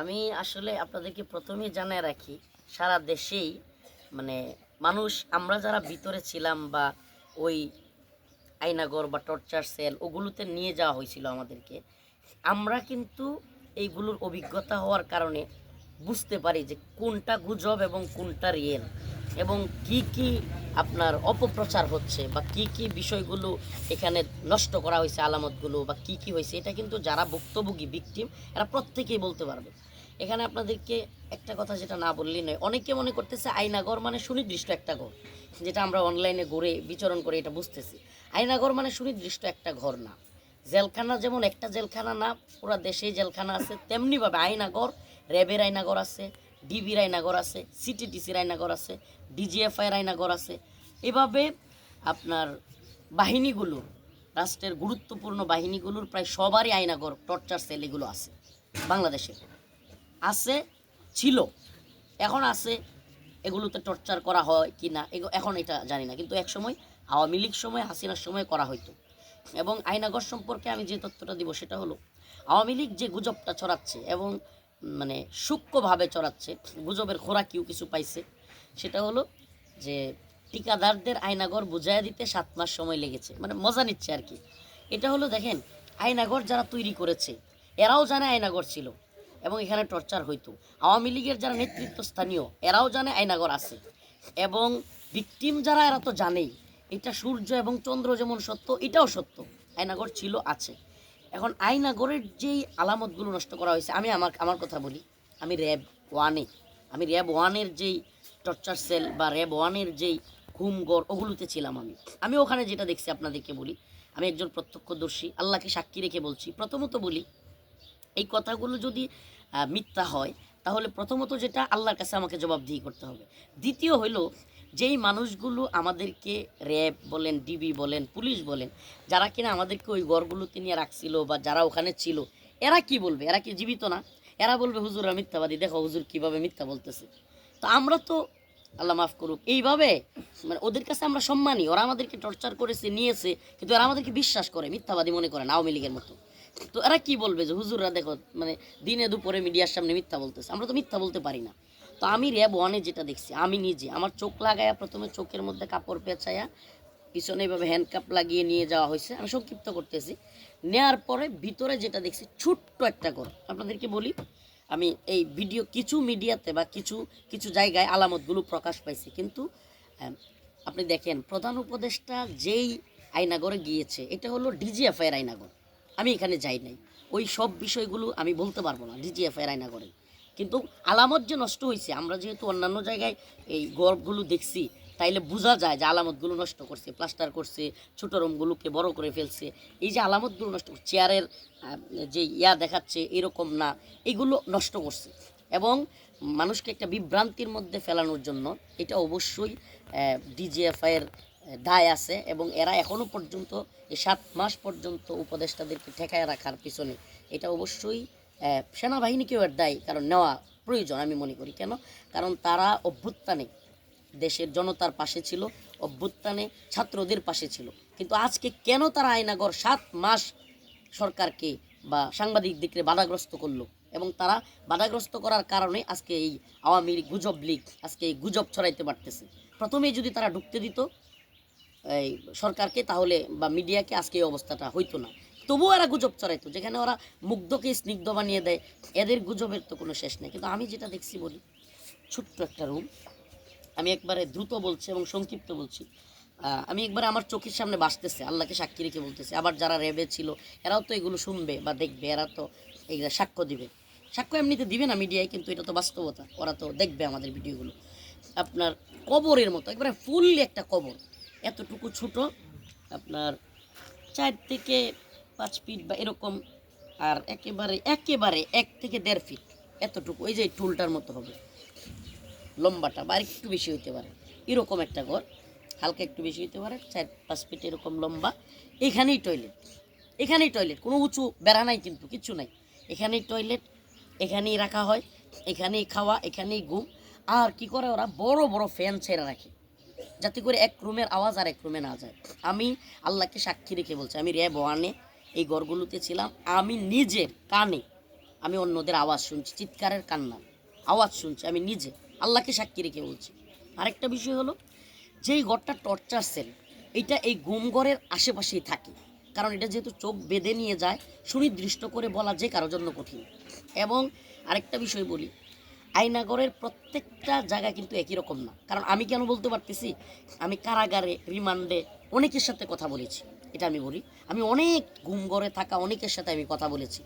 আমি আসলে আপনাদেরকে প্রথমেই জানায় রাখি, সারা দেশেই মানে মানুষ, আমরা যারা ভিতরে ছিলাম বা ওই আয়নাগর বা টর্চার সেল ওগুলোতে নিয়ে যাওয়া হয়েছিল আমাদেরকে, আমরা কিন্তু এইগুলোর অভিজ্ঞতা হওয়ার কারণে বুঝতে পারি যে কোনটা গুজব এবং কোনটা রিয়েল এবং কি কি আপনার অপপ্রচার হচ্ছে বা কি কি বিষয়গুলো এখানে নষ্ট করা হয়েছে, আলামতগুলো বা কি কি হয়েছে, এটা কিন্তু যারা ভুক্তভোগী ভিকটিম এরা প্রত্যেকেই বলতে পারবে। এখানে আপনাদেরকে একটা কথা যেটা না বললেই নয়। অনেকে মনে করতেছে আয়নাগর মানে সুনির্দিষ্ট একটা ঘর, যেটা আমরা অনলাইনে ঘুরে বিচরণ করে এটা বুঝতেছি। আয়নাগর মানে সুনির্দিষ্ট একটা ঘর না। জেলখানা যেমন একটা জেলখানা না, পুরো দেশেই জেলখানা আছে, তেমনিভাবে আয়নাগর, র্যাবের আয়নাগর আছে, ডিবির আয়নাগর আছে, সিটিটিসির আয়নাগর আছে, ডিজিএফআইয়ের আয়নাগর আছে। এভাবে আপনার বাহিনীগুলোর রাষ্ট্রের গুরুত্বপূর্ণ বাহিনীগুলোর প্রায় সবারই আয়নাগর, টর্চার সেল এগুলো আছে, বাংলাদেশে। আছে, ছিল। এখন আছে, এগুলোতে টর্চার করা হয় কি না এখন এটা জানি না। কিন্তু একসময়, আওয়ামী লীগ সময়, হাসিনার সময় করা হইতো। এবং আইনাগর সম্পর্কে আমি যে তথ্যটা দিব সেটা হলো, আওয়ামী লীগ যে গুজবটা ছড়াচ্ছে এবং মানে সূক্ষ্মভাবে চড়াচ্ছে গুজবের খোরা খোরাকিও কিছু পাইছে, সেটা হলো যে ঠিকাদারদের আয়নাগর বুঝাইয়া দিতে সাত মাস সময় লেগেছে। মানে মজা নিচ্ছে আর কি। এটা হলো দেখেন আয়নাগর যারা তৈরি করেছে, এরাও জানে আয়নাগর ছিল। এবং এখানে টর্চার হইতো। আওয়ামী লীগের যারা নেতৃত্ব স্থানীয় এরাও জানে আয়নাগর আছে। এবং ভিকটিম যারা, এরা তো জানেই। এটা সূর্য এবং চন্দ্র যেমন সত্য, এটাও সত্য। আয়নাগর ছিল, আছে। এখন আয়নাগরের যেই আলামতগুলো নষ্ট করা হয়েছে, আমি আমার আমার কথা বলি। আমি র্যাব ওয়ানে, আমি র্যাব ওয়ানের যেই টর্চার সেল বা র্যাব ওয়ানের যেই ঘুমগড় ওগুলোতে ছিলাম আমি। আমি ওখানে যেটা দেখছি, আপনাদেরকে বলি। আমি একজন প্রত্যক্ষদর্শী, আল্লাহকে সাক্ষী রেখে বলছি। প্রথমত বলি এই কথাগুলো যদি মিথ্যা হয়, তাহলে প্রথমত যেটা আল্লাহর কাছে আমাকে জবাবদিহি করতে হবে। দ্বিতীয় হলো যেই মানুষগুলো আমাদেরকে র্যাব বলেন, ডিবি বলেন, পুলিশ বলেন, যারা কিনা আমাদেরকে ওই গড়গুলোতে নিয়ে রাখছিল বা যারা ওখানে ছিল, এরা কি বলবে? এরা কি জীবিত না? এরা বলবে, হুজুরা মিথ্যাবাদী। দেখো, হুজুর কীভাবে মিথ্যা বলতেছে। তো আমরা তো, আল্লাহ মাফ করুক, এইভাবে মানে ওদের কাছে আমরা সম্মানী। ওরা আমাদেরকে টর্চার করেছে, নিয়েছে, কিন্তু ওরা আমাদেরকে বিশ্বাস করে, মিথ্যাবাদী মনে করে না, আওয়ামী লীগের মতো। তো এরা কি বলবে যে হুজুররা দেখো মানে দিনে দুপুরে মিডিয়ার সামনে মিথ্যা বলতেছে। আমরা তো মিথ্যা বলতে পারি না। তো আমি র্যাব ওয়ানে যেটা দেখছি, আমি নিজে, আমার চোখ লাগায়া প্রথমে চোখের মধ্যে কাপড় পেঁচায়া পিছনে এইভাবে হ্যান্ডকাপ লাগিয়ে নিয়ে যাওয়া হয়েছে। আমি সংক্ষিপ্ত করতেছি। নেয়ার পরে ভিতরে যেটা দেখছি, ছোট্ট একটা ঘর। আপনাদেরকে বলি, আমি এই ভিডিও কিছু মিডিয়াতে বা কিছু কিছু জায়গায় আলামতগুলো প্রকাশ পাইছে। কিন্তু আপনি দেখেন, প্রধান উপদেষ্টা যেই আয়নাগরে গিয়েছে, এটা হলো ডিজিএফআইয়ের আয়নাগর আমি এখানে যাই নাই। ওই সব বিষয়গুলো আমি বলতে পারব না ডিজিএফআইয়ের আয়নাগরে কিন্তু আলামত যে নষ্ট হয়েছে আমরা যেহেতু অন্যান্য জায়গায় এই গর্বগুলো দেখছি, তাইলে বোঝা যায় যে আলামতগুলো নষ্ট করছে, প্লাস্টার করছে, ছোটো রুমগুলোকে বড় করে ফেলছে। এই যে আলামতগুলো নষ্ট করছে, চেয়ারের যে ইয়া দেখাচ্ছে, এরকম না, এগুলো নষ্ট করছে। এবং মানুষকে একটা বিভ্রান্তির মধ্যে ফেলানোর জন্য এটা অবশ্যই ডিজিএফআইয়ের দায় আছে এবং এরা এখনও পর্যন্ত, এই সাত মাস পর্যন্ত উপদেষ্টাদেরকে ঠেকায় রাখার পিছনে। এটা অবশ্যই সেনাবাহিনীকেও এর দায়ী, কারণ নেওয়া প্রয়োজন আমি মনে করি। কেন? কারণ তারা অভ্যুত্থানে দেশের জনতার পাশে ছিল, অভ্যুত্থানে ছাত্রদের পাশে ছিল। কিন্তু আজকে কেন তারা আয়নাগর সাত মাস সরকারকে বা সাংবাদিকদেরকে বাধাগ্রস্ত করল? এবং তারা বাধাগ্রস্ত করার কারণে আজকে এই আওয়ামী লীগ গুজব লীগ, আজকে এই গুজব ছড়াইতে পারতেছে। প্রথমেই যদি তারা ঢুকতে দিত এই সরকারকে তাহলে বা মিডিয়াকে আজকে এই অবস্থাটা হইতো না। তবুও এরা গুজব ছড়াইতো, যেখানে ওরা মুগ্ধকে স্নিগ্ধ বানিয়ে দেয়, এদের গুজবের তো কোনো শেষ নেই। কিন্তু আমি যেটা দেখছি বলি, ছোট্ট একটা রুম আমি একবারে দ্রুত বলছি এবং সংক্ষিপ্ত বলছি। আমি একবারে আমার চোখের সামনে বাসতেছে, আল্লাহকে সাক্ষী রেখে বলতেছে। আবার যারা রেবে ছিল, এরাও তো এগুলো শুনবে বা দেখবে, এরা তো এগুলো সাক্ষ্য দিবে। সাক্ষ্য এমনিতে দিবে না মিডিয়ায়, কিন্তু এটা তো বাস্তবতা, ওরা তো দেখবে আমাদের ভিডিওগুলো। আপনার কবরের মতো, একবারে ফুললি একটা কবর। এতটুকু ছোট, আপনার চার থেকে পাঁচ ফিট বা এরকম, আর একেবারে একেবারে এক থেকে দেড় ফিট এতটুকু। ওই যে টুলটার মতো হবে, লম্বাটা বা একটু বেশি হইতে পারে। এরকম একটা ঘর, হালকা একটু বেশি হইতে পারে, চার, পাঁচ ফিট এরকম লম্বা। এখানেই টয়লেট এখানেই টয়লেট কোনো উঁচু বেড়া নাই কিন্তু কিচ্ছু নাই। এখানেই টয়লেট এখানেই রাখা হয়, এখানেই খাওয়া, এখানেই ঘুম। আর কি করে ওরা? বড় বড় ফ্যান ছেড়ে রাখে। যাতে করে এক রুমের আওয়াজ আর এক রুমে না যায়। আমি আল্লাহকে সাক্ষী রেখে বলছি, আমি র্যাব ওয়ানে এই ঘরগুলোতে ছিলাম, আমি নিজের কানে আমি অন্যদের আওয়াজ শুনছি, চিৎকারের কান্না, আওয়াজ শুনছি, আমি নিজে আল্লাহকে সাক্ষী রেখে বলছি। আরেকটা বিষয় হলো, যেই ঘরটা টর্চার সেল, এটা এই গুমঘরের আশেপাশেই থাকে। কারণ এটা যেহেতু চোখ বেঁধে নিয়ে যায়, সুনির্দিষ্ট করে বলা যে কারোর জন্য কঠিন। এবং আরেকটা বিষয় বলি আয়নাগরের প্রত্যেকটা জায়গা কিন্তু একই রকম না। কারণ আমি কেন বলতে পারতেছি? আমি কারাগারে, রিমান্ডে অনেকের সাথে কথা বলেছি, এটা আমি বলি। আমি অনেক গুমঘরে থাকা অনেকের সাথে আমি কথা বলেছি।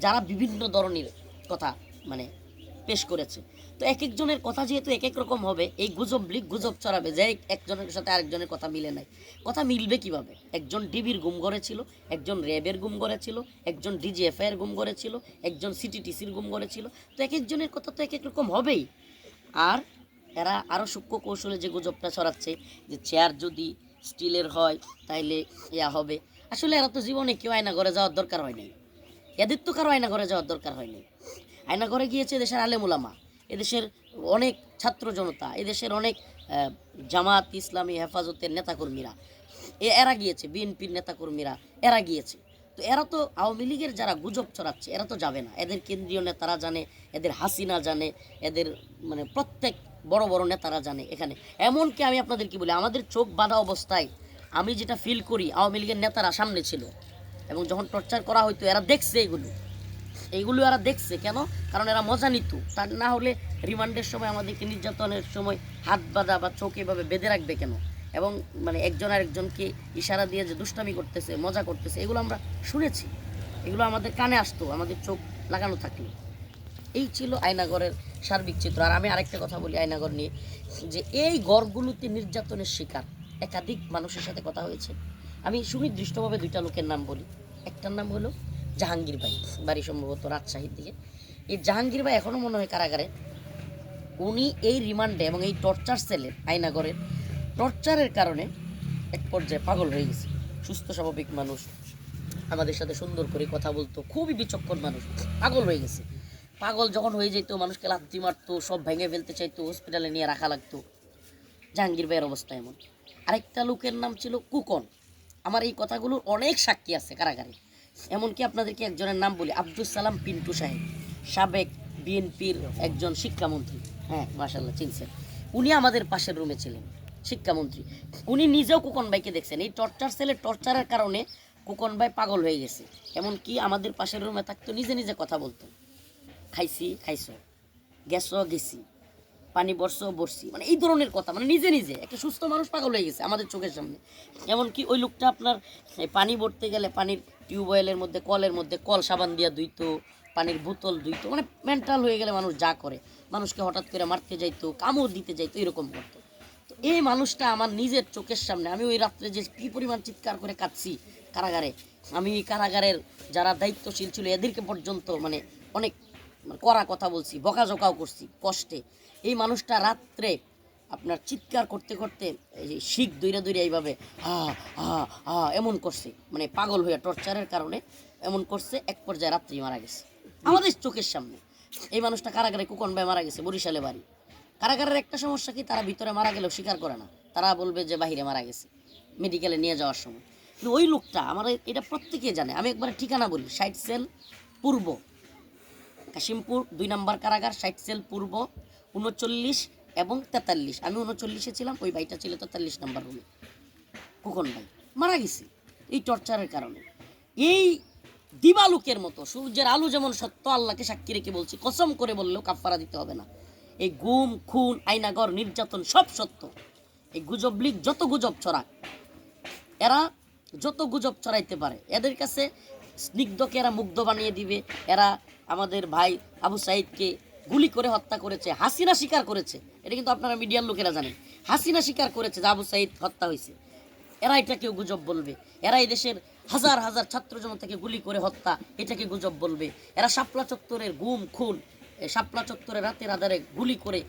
যারা বিভিন্ন ধরনের কথা মানে পেশ করেছে। তো এক একজনের কথা যেহেতু এক এক রকম হবে, এই গুজব লিক গুজব চড়াবে যে একজনের সাথে আরেকজনের কথা মিলে নাই। কথা মিলবে কীভাবে? একজন ডিবির গুম ঘরে ছিল, একজন র্যাবের গুম ঘরে ছিল, একজন ডিজিএফআই এর গুম ঘরে ছিল, একজন সিটিটিসির গুম ঘরে ছিল। তো এক একজনের কথা তো এক এক রকম হবেই। আর এরা আরও সূক্ষ্ম কৌশলে যে গুজবটা ছড়াচ্ছে, যে চেয়ার যদি স্টিলের হয়, তাইলে ইয়া হবে। আসলে এরা তো জীবনে কেউ আয়না ঘরে যাওয়ার দরকার হয় নাই। এদের তো কারও আয়না ঘরে যাওয়ার দরকার হয়নি আয়না ঘরে গিয়েছে দেশের আলেমুলামা এদেশের অনেক ছাত্র জনতা, এদেশের অনেক জামাত, ইসলামী হেফাজতের নেতাকর্মীরা, এ, এরা গিয়েছে, বিএনপির নেতাকর্মীরা, এরা গিয়েছে। তো এরা তো আওয়ামী লীগের যারা গুজব ছড়াচ্ছে, এরা তো যাবে না। এদের কেন্দ্রীয় নেতারা জানে, এদের হাসিনা জানে, এদের মানে প্রত্যেক বড় বড় নেতারা জানে এখানে। এমনকি আমি আপনাদের কি বলি, আমাদের চোখ বাঁধা অবস্থায় আমি যেটা ফিল করি, আওয়ামী লীগের নেতারা সামনে ছিল এবং যখন টর্চার করা হইতো, এরা দেখছে এগুলো। এইগুলো এরা দেখছে কেন? কারণ এরা মজা নিত। তার না হলে রিমান্ডের সময় আমাদেরকে নির্যাতনের সময় হাত বাঁধা বা চোখ এভাবে বেঁধে রাখবে কেন? এবং মানে একজন আরেকজনকে ইশারা দিয়ে যে দুষ্টামি করতেছে, মজা করতেছে, এগুলো আমরা শুনেছি। এগুলো আমাদের কানে আসতো, আমাদের চোখ লাগানো থাকল। এই ছিল আয়নাগরের সার্বিক চিত্র। আর আমি আরেকটা কথা বলি আয়নাগর নিয়ে, যে এই গড়গুলোতে নির্যাতনের শিকার একাধিক মানুষের সাথে কথা হয়েছে। আমি সুনির্দিষ্টভাবে দুইটা লোকের নাম বলি। একটার নাম হলো জাহাঙ্গীর ভাই বাড়ি সম্ভবত রাজশাহীর দিকে। এই জাহাঙ্গীর ভাই এখনও মনে হয় কারাগারে। উনি এই রিমান্ডে এবং এই টর্চার সেলের আয়নাগরের টর্চারের কারণে এক পর্যায়ে পাগল হয়ে গেছে। সুস্থ, স্বাভাবিক মানুষ, আমাদের সাথে সুন্দর করে কথা বলতো, খুবই বিচক্ষণ মানুষ, পাগল হয়ে গেছে। পাগল যখন হয়ে যেত, মানুষকে লাথি মারতো, সব ভেঙে ফেলতে চাইতো হসপিটালে নিয়ে রাখা লাগতো। জাহাঙ্গীর ভাইয়ের অবস্থা এমন। আরেকটা লোকের নাম ছিল কুকন। আমার এই কথাগুলোর অনেক সাক্ষী আছে কারাগারে। এমনকি আপনাদেরকে একজনের নাম বলি আব্দুল সালাম পিন্টু সাহেব, সাবেক বিএনপির একজন শিক্ষামন্ত্রী। হ্যাঁ মাশাল্লাহ চিনছেন। উনি আমাদের পাশের রুমে ছিলেন, শিক্ষামন্ত্রী। উনি নিজেও কুকন ভাইকে দেখছেন। এই টর্চার সেলের টর্চারের কারণে কুকন ভাই পাগল হয়ে গেছে। এমনকি আমাদের পাশের রুমে থাকতো, নিজে নিজে কথা বলতো। খাইছি, খাইছো, গেছো, গেছি, পানি বর্ষো বর্ষি মানে এই ধরনের কথা মানে নিজে নিজে, একটা সুস্থ মানুষ পাগল হয়ে গেছে আমাদের চোখের সামনে। এমনকি ওই লোকটা আপনার পানি ভরতে গেলে পানির টিউবওয়েলের মধ্যে, কলের মধ্যে, কল সাবান দিয়া ধুইতো, পানির বোতল ধুইতো মানে মেন্টাল হয়ে গেলে মানুষ যা করে। মানুষকে হঠাৎ করে মারতে যাইতো, কামড় দিতে যাইতো, এরকম করতো। তো এই মানুষটা আমার নিজের চোখের সামনে, আমি ওই রাত্রে যে কী পরিমাণ চিৎকার করে কাঁদছি কারাগারে, আমি কারাগারের যারা দায়িত্বশীল ছিল, এদেরকে পর্যন্ত মানে অনেক মানে কড়া কথা বলছি, বকাঝকাও করছি কষ্টে। এই মানুষটা রাত্রে আপনার চিৎকার করতে করতে এই শিখ দৈরা দৈরা এইভাবে হা হা হা, এমন করছে। মানে পাগল হয়ে টর্চারের কারণে এমন করছে, এক পর্যায়ে রাত্রি মারা গেছে। আমাদের চোখের সামনে। এই মানুষটা কারাগারে কুকন ভাই মারা গেছে, বরিশালে বাড়ি। কারাগারের একটা সমস্যা কি, তারা ভিতরে মারা গেলেও স্বীকার করে না। তারা বলবে যে বাহিরে মারা গেছে, মেডিকেলে নিয়ে যাওয়ার সময়। কিন্তু ওই লোকটা আমার এটা প্রত্যেকে জানে। আমি একবার ঠিকানা বলি সাইড সেল পূর্ব, কাশিমপুর, দুই নম্বর কারাগার ষাট সেল পূর্ব, উনচল্লিশ এবং তেতাল্লিশ। আমি উনচল্লিশে ছিলাম, ওই ভাইটা ছিল তেতাল্লিশ নম্বর রুমে কুকন ভাই, মারা গেছে এই টর্চারের কারণে। এই দিবালুকের মতো, সূর্যের আলো যেমন সত্য, আল্লাহকে সাক্ষী রেখে বলছি, কসম করে বললেও কাফারা দিতে হবে না। এই গুম খুন আইনাগর নির্যাতন সব সত্য। এই গুজব লিগ যত গুজব ছড়াক, এরা যত গুজব ছড়াইতে পারে, এদের কাছে স্নিগ্ধকে এরা মুগ্ধ বানিয়ে দিবে। এরা আমাদের ভাই আবু সাইদকে গুলি করে হত্যা করেছে, হাসিনা স্বীকার করেছে। এটা কিন্তু আপনারা মিডিয়ার লোকেরা জানেন। হাসিনা স্বীকার করেছে যে আবু সাইদ হত্যা হয়েছে। এরা এটাকে গুজব বলবে। এরা এই দেশের হাজার হাজার ছাত্র জনতাকে গুলি করে হত্যা এটাকে গুজব বলবে। এরা শাপলা চত্বরের গুম, খুন শাপলা চত্বরে রাতের আধারে গুলি করে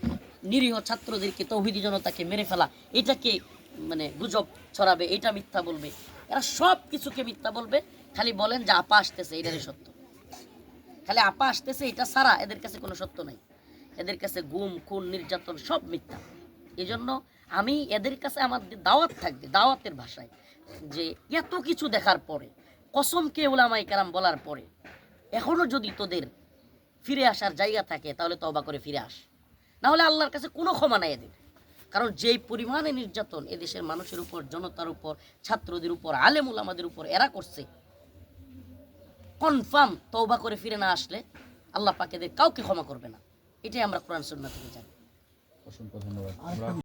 নিরীহ ছাত্রদেরকে, তৌহিদি জনতাকে মেরে ফেলা, এটাকে মানে গুজব ছড়াবে, এটা মিথ্যা বলবে। এরা সব কিছুকে মিথ্যা বলবে, খালি বলেন যে আপা আসতেছে, এটারই সত্য। খালি আপা আসতেছে, এটা ছাড়া এদের কাছে কোনো সত্য নাই। এদের কাছে গুম, খুন, নির্যাতন সব মিথ্যা। এই জন্য আমি এদের কাছে আমার দাওয়াত থাকবে, দাওয়াতের ভাষায়, যে এত কিছু দেখার পরে, কসমকে ওলামাই কারাম বলার পরে, এখনও যদি তোদের ফিরে আসার জায়গা থাকে, তাহলে তওবা করে ফিরে আস। না হলে আল্লাহর কাছে কোনো ক্ষমা নাই এদের। কারণ যেই পরিমাণে নির্যাতন এদেশের মানুষের উপর, জনতার উপর, ছাত্রদের উপর আলেমুল আমাদের উপর এরা করছে কনফার্ম তৌবা করে ফিরে না আসলে আল্লাহ পাকেদের কাউকে ক্ষমা করবে না। এটাই আমরা কোরআন সুন্না থেকে জানি। অসংখ্য ধন্যবাদ। আমরা